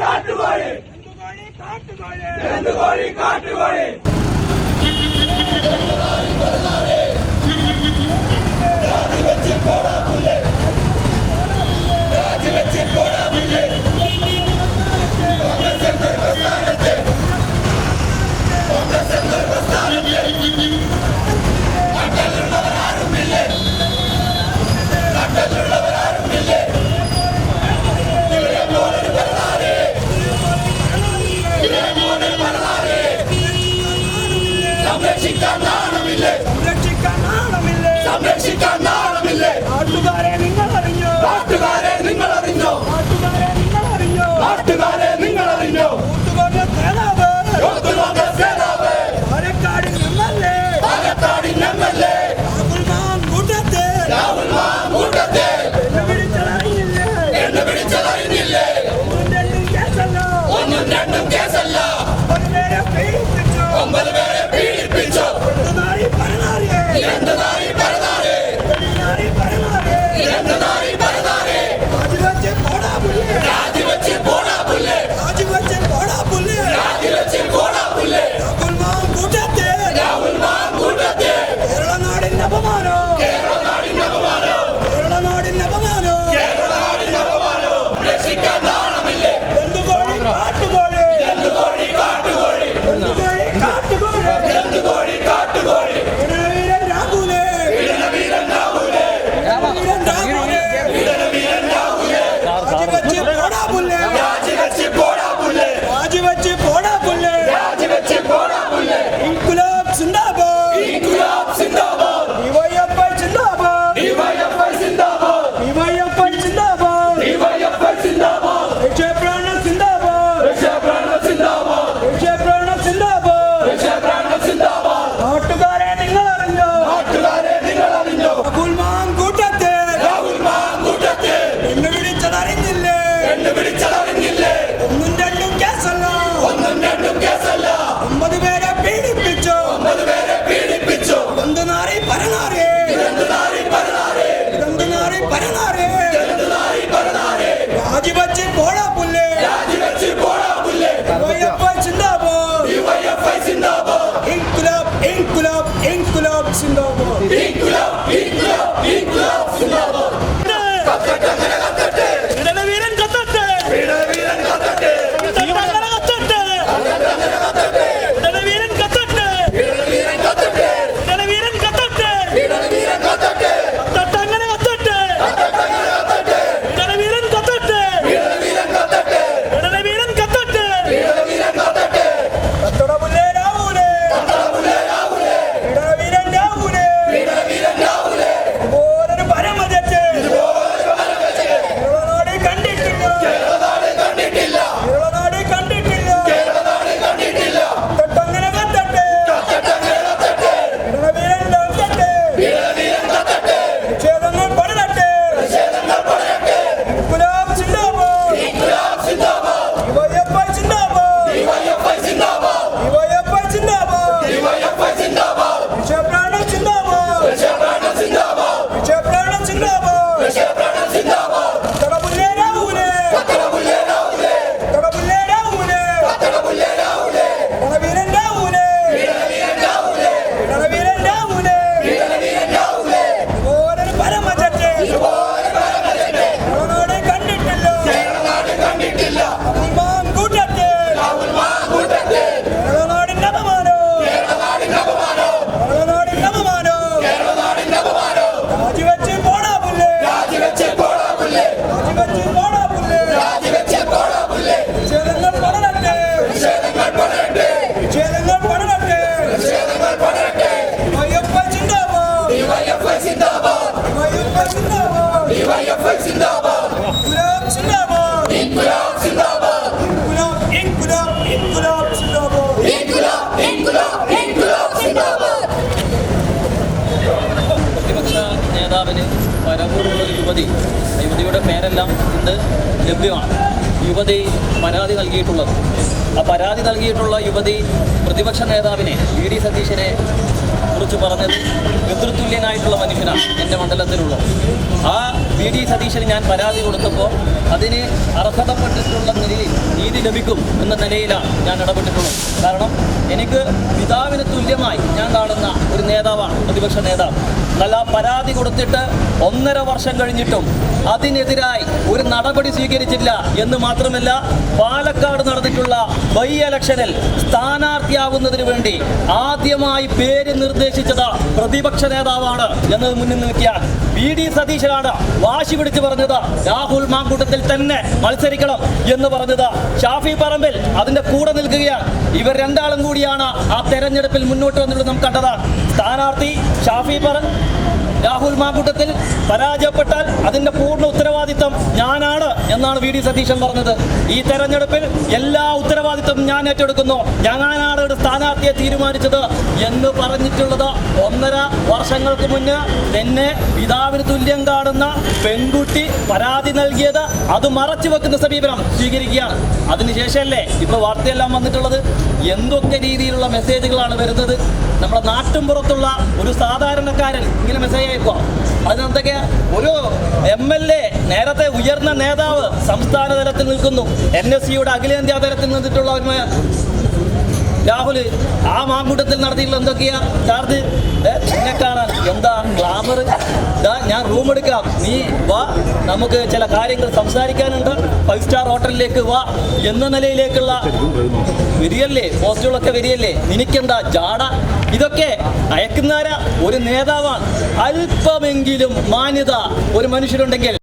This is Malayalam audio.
காட்டுக்கோழி காட்டுக்கோழி காட்டுக்கோழி Hombre de പരനാറേ. പരനാറേ. പരനാറേ. വാജിബച്ച നേതാവിന് വരവൂറുള്ള യുവതി യുവതിയുടെ പേരെല്ലാം ഇന്ന് ലഭ്യമാണ്. യുവതി പരാതി നൽകിയിട്ടുള്ളത്. ആ പരാതി നൽകിയിട്ടുള്ള യുവതി പ്രതിപക്ഷ നേതാവിനെ വി ഡി സതീശനെ കുറിച്ച് പറഞ്ഞത് പിതൃതുല്യനായിട്ടുള്ള മനുഷ്യനാണ് എന്റെ മണ്ഡലത്തിലുള്ള ആ വി ഡി സതീശന് ഞാൻ പരാതി കൊടുത്തപ്പോൾ അതിന് അർഹതപ്പെട്ടിട്ടുള്ള നിലയിൽ നീതി ലഭിക്കും എന്ന നിലയിലാണ് ഞാൻ ഇടപെട്ടിട്ടുള്ളത്. കാരണം എനിക്ക് പിതാവിന് തുല്യമായി ഞാൻ കാണുന്ന ഒരു നേതാവാണ് പ്രതിപക്ഷ നേതാവ്. നല്ല പരാതി കൊടുത്തിട്ട് ഒന്നര വർഷം കഴിഞ്ഞിട്ടും അതിനെതിരായി ഒരു നടപടി സ്വീകരിച്ചില്ല എന്ന് മാത്രമല്ല പാലക്കാട് നടന്നിട്ടുള്ള ബൈ ഇലക്ഷനിൽ സ്ഥാനാർത്ഥിയാകുന്നതിന് വേണ്ടി ആദ്യമായി പേര് നിർദ്ദേശിച്ചത് പ്രതിപക്ഷ നേതാവാണ് എന്നത് മുന്നിൽ നിൽക്കിയാൽ വി ഡി സതീശനാണ് വാശി പിടിച്ച് പറഞ്ഞത്. രാഹുൽ മാങ്കൂട്ടത്തിൽ തന്നെ മത്സരിക്കണം എന്ന് പറഞ്ഞത്. ഷാഫി പറമ്പിൽ അതിന്റെ കൂടെ നിൽക്കുകയാണ്. ഇവർ രണ്ടാളും കൂടിയാണ് ആ തെരഞ്ഞെടുപ്പിൽ മുന്നോട്ട് വന്നിട്ട് നമുക്ക് കണ്ടതാണ് സ്ഥാനാർത്ഥി ഷാഫി പറ രാഹുൽ മാങ്കൂട്ടത്തിൽ പരാജയപ്പെട്ടാൽ അതിന്റെ പൂർണ ഉത്തരവാദിത്തം ഞാനാണ്. എന്നാണ് വി ഡി സതീശൻ പറഞ്ഞത്. ഈ തെരഞ്ഞെടുപ്പിൽ എല്ലാ ഉത്തരവാദിത്വം ഞാൻ ഏറ്റെടുക്കുന്നു. ഞങ്ങളാണ് ഒരു സ്ഥാനാർത്ഥിയെ തീരുമാനിച്ചത് എന്ന് പറഞ്ഞിട്ടുള്ളത് ഒന്നര വർഷങ്ങൾക്ക് മുന്നേ എന്നെ പിതാവിന് തുല്യം കാണുന്ന പെൺകുട്ടി പരാതി നൽകിയത് അത് മറച്ചു വെക്കുന്ന സമീപനം സ്വീകരിക്കുകയാണ്. അതിനുശേഷമല്ലേ ഇപ്പൊ വാർത്തയെല്ലാം വന്നിട്ടുള്ളത്? എന്തൊക്കെ രീതിയിലുള്ള മെസ്സേജുകളാണ് വരുന്നത്? നമ്മുടെ നാട്ടിൻപുറത്തുള്ള ഒരു സാധാരണക്കാരൻ ഇങ്ങനെ മെസ്സേജ് അയക്കുക അതിനെന്തൊക്കെ ഒരു എം എൽ എ നേരത്തെ ഉയർന്ന നേതാവ് സംസ്ഥാന തലത്തിൽ നിൽക്കുന്നു. എൻ എസ് സിയുടെ അഖിലേന്ത്യാ തലത്തിൽ നിന്നിട്ടുള്ള ഒരു രാഹുൽ ആ മാങ്കൂട്ടത്തിൽ നടത്തിയിട്ടുള്ള എന്തൊക്കെയാ? ചാർജ് എന്നെ കാണാൻ. എന്താ ഗ്ലാമർ? ഞാൻ റൂം എടുക്കാം. നീ വാ. നമുക്ക് ചില കാര്യങ്ങൾ സംസാരിക്കാനുണ്ട്. ഫൈവ് സ്റ്റാർ ഹോട്ടലിലേക്ക് വാ. എന്ന നിലയിലേക്കുള്ള വരികയല്ലേ പോസ്റ്റുകളൊക്കെ വരികയല്ലേ നിനക്കെന്താ ജാട? ഇതൊക്കെ അയക്കുന്നവര ഒരു നേതാവാണ്. അല്പമെങ്കിലും മാന്യത ഒരു മനുഷ്യരുണ്ടെങ്കിൽ